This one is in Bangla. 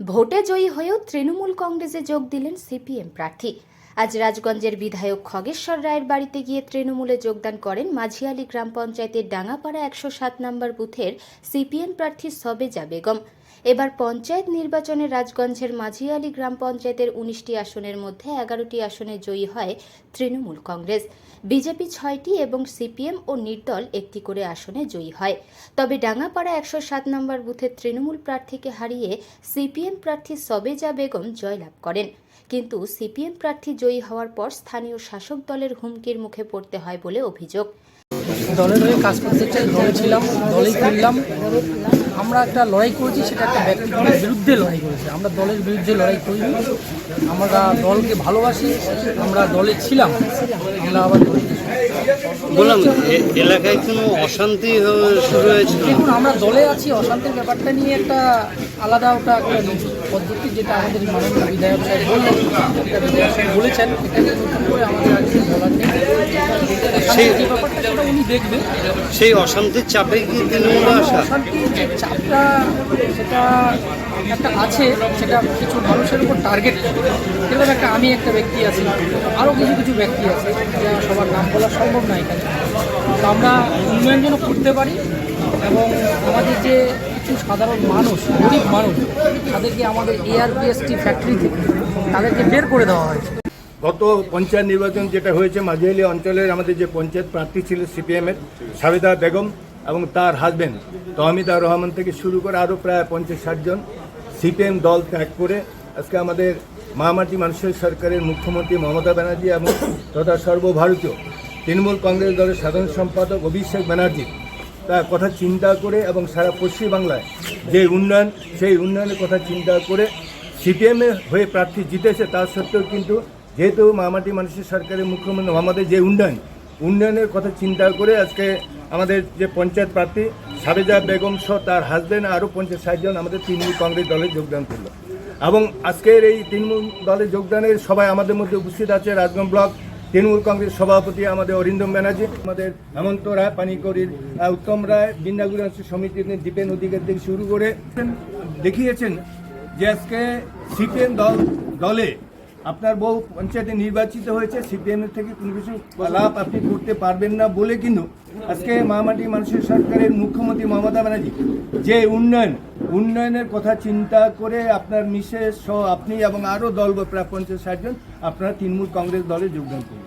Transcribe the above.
ভোটে জয়ী হয়েও তৃণমূল কংগ্রেসে যোগ দিলেন সিপিএম প্রার্থী। আজ রাজগঞ্জের বিধায়ক খগেশ্বর রায়ের বাড়িতে গিয়ে তৃণমূলে যোগদান করেন মাঝিয়ালি গ্রাম পঞ্চায়েতের ডাঙাপাড়া একশো সাত নম্বর বুথের সিপিএম প্রার্থী সবেজা বেগম। এবার পঞ্চায়েত নির্বাচনে রাজগঞ্জের মাঝিয়ালি গ্রাম পঞ্চায়েতের উনিশটি আসনের মধ্যে এগারোটি আসনে জয়ী হয় তৃণমূল কংগ্রেস। বিজেপি ছয়টি এবং সিপিএম ও নির্দল একটি করে আসনে জয়ী হয়। তবে ডাঙ্গাপাড়া একশো সাত নম্বর বুথের তৃণমূল প্রার্থীকে হারিয়ে সিপিএম প্রার্থী সবেজা বেগম জয়লাভ করেন। কিন্তু সিপিএম প্রার্থী জয়ী হওয়ার পর স্থানীয় শাসক দলের হুমকির মুখে পড়তে হয় বলে অভিযোগ। দলের হয়ে কাজ করতে চাই, দলে ছিলাম, দলেই ফিরলাম। আমরা একটা লড়াই করেছি সেটা একটা ব্যক্তিগতের বিরুদ্ধে লড়াই করেছি। আমরা দলের বিরুদ্ধে লড়াই করিনি। আমরা দলকে ভালোবাসি আমরা দলে ছিলাম। আমরা আবার বললাম এলাকায় কোনো অশান্তি শুরু হয়েছিল দেখুন আমরা দলে আছি। অশান্তির ব্যাপারটা নিয়ে একটা আলাদা ওটা একটা পদ্ধতি যেটা আমাদের মাননীয় বিধায়ক সাহেব বললেন। এটা বিধায়ক সাহেব বলেছেন নতুন করে আমাদের আর কিছু বলার নেই। সেই- ব্যাপারটা সেটা উনি দেখবেন। সেই অশান্তির চাপে কি তৃণমূলে আসা অশান্তির যে চাপটা সেটা একটা আছে, সেটা কিছু মানুষের উপর টার্গেট এরকম একটা আমি একটা ব্যক্তি আছি আরও কিছু কিছু ব্যক্তি আছে যা সবার নাম বলা সম্ভব না এখানে। তো আমরা উন্নয়ন যেন করতে পারি এবং আমাদের যে কিছু সাধারণ মানুষ, গরিব মানুষ, তাদেরকে আমাদের এআরপিএসটি ফ্যাক্টরি থেকে তাদেরকে বের করে দেওয়া হয়েছে গত পঞ্চায়েত নির্বাচন যেটা হয়েছে মাঝিয়ালি অঞ্চলের আমাদের যে পঞ্চায়েত প্রার্থী ছিল সিপিএমের সাবেদা বেগম এবং তার হাজবেন্ড তহমিদা রহমান থেকে শুরু করে আরও প্রায় পঞ্চাশ ষাটজন সিপিএম দল ত্যাগ করে আজকে আমাদের মহামাটি মানুষের সরকারের মুখ্যমন্ত্রী মমতা ব্যানার্জি এবং তথা সর্বভারতীয় তৃণমূল কংগ্রেস দলের সাধারণ সম্পাদক অভিষেক ব্যানার্জি তার কথা চিন্তা করে এবং সারা পশ্চিমবাংলায় যে উন্নয়ন, সেই উন্নয়নের কথা চিন্তা করে সিপিএমের হয়ে প্রার্থী জিতেছে তা সত্ত্বেও কিন্তু যেহেতু মামাটি মানুষের সরকারের মুখ্যমন্ত্রী আমাদের যে উন্নয়ন, উন্নয়নের কথা চিন্তা করে আজকে আমাদের যে পঞ্চায়েত প্রার্থী সাবেজা বেগম সহ তার হাজবেন্ড আরও পঞ্চাশ ষাটজন আমাদের তৃণমূল কংগ্রেস দলে যোগদান করল। এবং আজকের এই তৃণমূল দলে যোগদানের সবাই আমাদের মধ্যে উপস্থিত আছে রাজগঞ্জ ব্লক তৃণমূল কংগ্রেস সভাপতি আমাদের অরিন্দম ব্যানার্জি আমাদের হেমন্ত রায় পানিকড়ির আহ, উত্তম রায় বিন্দাগুড়ি অঞ্চল সমিতির দীপেন অধিকার থেকে শুরু করে দেখিয়েছেন যে আজকে সিপিএম দল দলে আপনার বউ পঞ্চায়েতে নির্বাচিত হয়েছে, সিপিএম থেকে কোনো কিছু লাভ আপনি করতে পারবেন না বলে কিন্তু আজকে মামাটি মানুষের সরকারের মুখ্যমন্ত্রী মমতা ব্যানার্জি যে উন্নয়ন, উন্নয়নের কথা চিন্তা করে আপনার মিসেস সহ আপনি এবং আরও দল প্রায় পঞ্চাশ ষাটজন আপনারা তৃণমূল কংগ্রেস দলে যোগদান করুন।